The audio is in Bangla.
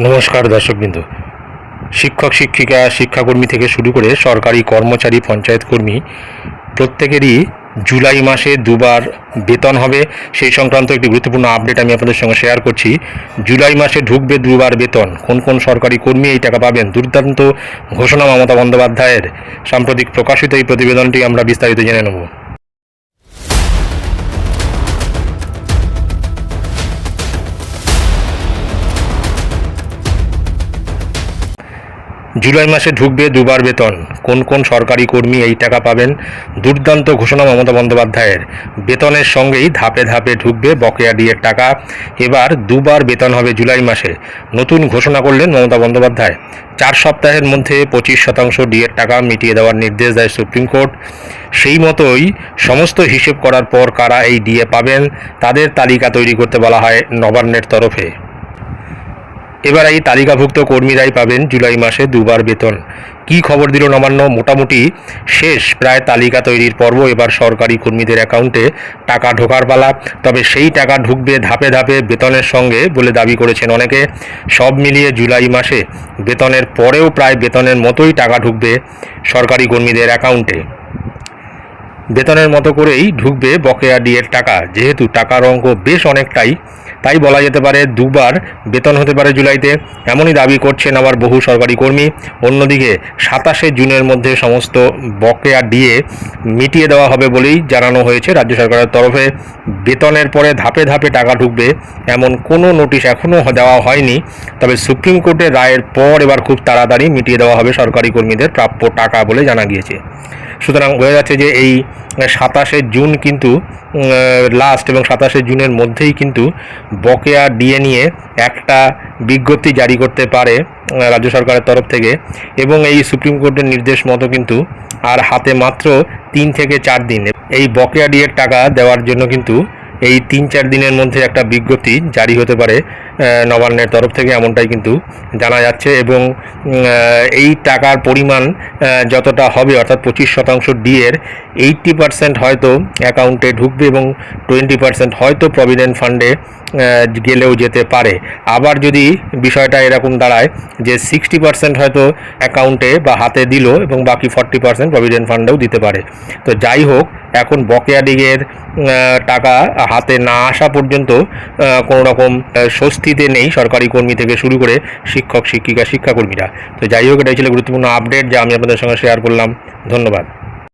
নমস্কার দর্শকবৃন্দ। শিক্ষক, শিক্ষিকা, শিক্ষাকর্মী থেকে শুরু করে সরকারি কর্মচারী, পঞ্চায়েত কর্মী, প্রত্যেকেরই জুলাই মাসে দুবার বেতন হবে। সেই সংক্রান্ত একটি গুরুত্বপূর্ণ আপডেট আমি আপনাদের সঙ্গে শেয়ার করছি। জুলাই মাসে ঢুকবে দুবার বেতন। কোন কোন সরকারি কর্মী এই টাকা পাবেন দুর্দান্ত ঘোষণা মমতা বন্দ্যোপাধ্যায়ের। সাম্প্রতিক প্রকাশিত এই প্রতিবেদনটি আমরা বিস্তারিত জেনে নেব। জুলাই মাসে ঢুকবে দুবার বেতন। কোন কোন সরকারি কর্মী এই টাকা পাবেন? দুর্দান্ত ঘোষণা মমতা বন্দ্যোপাধ্যায়ের। বেতনের সঙ্গেই ধাপে ধাপে ঢুকবে বকেয়া ডিএর টাকা। এবার দুবার বেতন হবে জুলাই মাসে। নতুন ঘোষণা করলেন মমতা বন্দ্যোপাধ্যায়। চার সপ্তাহের মধ্যে পঁচিশ শতাংশ ডিএর টাকা মিটিয়ে দেওয়ার নির্দেশ দেয় সুপ্রিম কোর্ট। সেই মতোই সমস্ত হিসেব করার পর কারা এই ডিএ পাবেন, তাদের তালিকা তৈরি করতে বলা হয় নবান্নের তরফে। এবার এই তালিকাভুক্ত কর্মীরাই পাবেন জুলাই মাসে দুবার বেতন। কি খবর দিল নবান্ন? মোটামুটি শেষ। প্রায় তালিকা তৈরির পর্ব। এবার সরকারি কর্মীদের অ্যাকাউন্টে টাকা ঢোকার পালা। তবে সেই টাকা ঢুকবে ধাপে ধাপে বেতনের সঙ্গে বলে দাবি করেছেন অনেকে। সব মিলিয়ে জুলাই মাসে বেতনের পরেও প্রায় বেতনের মতোই টাকা ঢুকবে সরকারি কর্মীদের অ্যাকাউন্টে। বেতনের মতো করেই ঢুকবে বকেয়া ডিএর টাকা। যেহেতু টাকার অঙ্ক বেশ অনেকটাই তাই বলা যেতে পারে দুবার বেতন হতে পারে জুলাইতে। এমনই দাবি করছেন আবার বহু সরকারি কর্মী। অন্যদিকে সাতাশে জুনের মধ্যে সমস্ত বকেয়া ডিএ মিটিয়ে দেওয়া হবে বলেই জানানো হয়েছে রাজ্য সরকারের তরফে। বেতনের পরে ধাপে ধাপে টাকা ঢুকবে এমন কোনো নোটিশ এখনও দেওয়া হয়নি। তবে সুপ্রিম কোর্টের রায়ের পর এবার খুব তাড়াতাড়ি মিটিয়ে দেওয়া হবে সরকারি কর্মীদের প্রাপ্য টাকা বলে জানা গিয়েছে। সুতরাং বোঝা যাচ্ছে যে এই সাতাশে জুন কিন্তু লাস্ট এবং সাতাশে জুনের মধ্যেই কিন্তু বকেয়া ডিএ নিয়ে একটা বিজ্ঞপ্তি জারি করতে পারে রাজ্য সরকারের তরফ থেকে। এবং এই সুপ্রিম কোর্টের নির্দেশ মতো কিন্তু আর হাতে মাত্র তিন থেকে চার দিন। এই বকেয়া ডিএর টাকা দেওয়ার জন্য কিন্তু এই তিন চার দিনের মধ্যে একটা বিজ্ঞপ্তি জারি হতে পারে নবান্নের তরফ থেকে এমনটাই কিন্তু জানা যাচ্ছে এবং এই টাকার পরিমাণ যতটা হবে অর্থাৎ পঁচিশ শতাংশ ডিএর এইট্টি পার্সেন্ট হয়তো অ্যাকাউন্টে ঢুকবে এবং টোয়েন্টি পার্সেন্ট হয়তো প্রভিডেন্ট ফান্ডে গেলেও যেতে পারে। আবার যদি বিষয়টা এরকম দাঁড়ায় যে সিক্সটি পার্সেন্ট হয়তো অ্যাকাউন্টে বা হাতে দিল এবং বাকি ফর্টি পার্সেন্ট প্রভিডেন্ট ফান্ডেও দিতে পারে। তো যাই হোক এখন বকেয়া ডিগের টাকা হাতে না আসা পর্যন্ত কোনো রকম স্বস্তিতে নেই সরকারি কর্মী থেকে শুরু করে শিক্ষক, শিক্ষিকা, শিক্ষাকর্মীরা। তো যাই হোক, এটাই ছিল গুরুত্বপূর্ণ আপডেট যা আমি আপনাদের সঙ্গে শেয়ার করলাম। ধন্যবাদ।